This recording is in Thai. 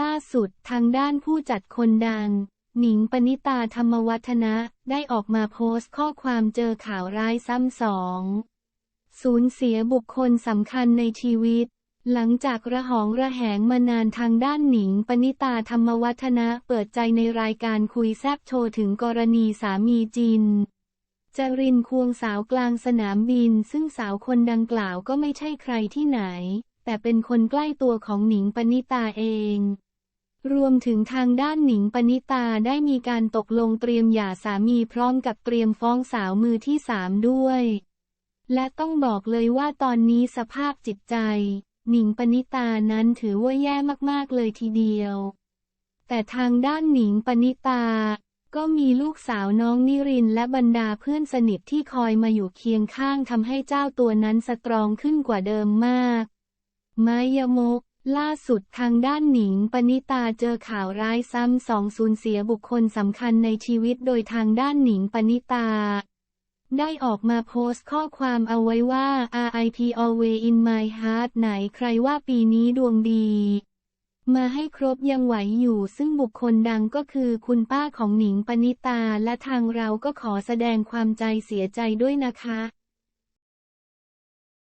ล่าสุดทางด้านผู้จัดคนดัง หนิงปณิตาธรรมวัฒนะ ได้ออกมาโพสต์ข้อความเจอข่าวร้ายซ้ำสองสูญเสียบุคคลสำคัญในชีวิต หลังจากระหองระแหงมานานทางด้านหนิงปณิตาธรรมวัฒนะเปิดใจในรายการคุยแซบโชว์ถึงกรณีสามีจินจรินควงสาวกลางสนามบิน ซึ่งสาวคนดังกล่าวก็ไม่ใช่ใครที่ไหน แต่เป็นคนใกล้ตัวของหนิงปณิตาเอง รวมถึงทางด้านหนิงปณิตาได้มีการตกลงเตรียมหย่าสามีพร้อมกับเตรียมฟ้องสาวมือที่สามด้วย และต้องบอกเลยว่าตอนนี้สภาพจิตใจ หนิงปณิตานั้นถือว่าแย่มากๆเลยทีเดียว แต่ทางด้านหนิงปณิตาก็มีลูกสาวน้องนิรินและบรรดาเพื่อนสนิทที่คอยมาอยู่เคียงข้างทำให้เจ้าตัวนั้นสตรองขึ้นกว่าเดิมมาก ไมยมก ล่าสุดทางด้านหนิงปณิตาเจอข่าวร้ายซ้ำสองสูญเสียบุคคลสำคัญในชีวิตโดยทางด้านหนิงปณิตา ได้ออกมาโพสต์ข้อความเอาไว้ว่า RIP always in my heart ไหนใครว่าปีนี้ดวงดีมาให้ครบยังไหวอยู่ซึ่งบุคคลดังก็คือคุณป้าของหนิงปณิตาและทางเราก็ขอแสดงความใจเสียใจด้วยนะคะ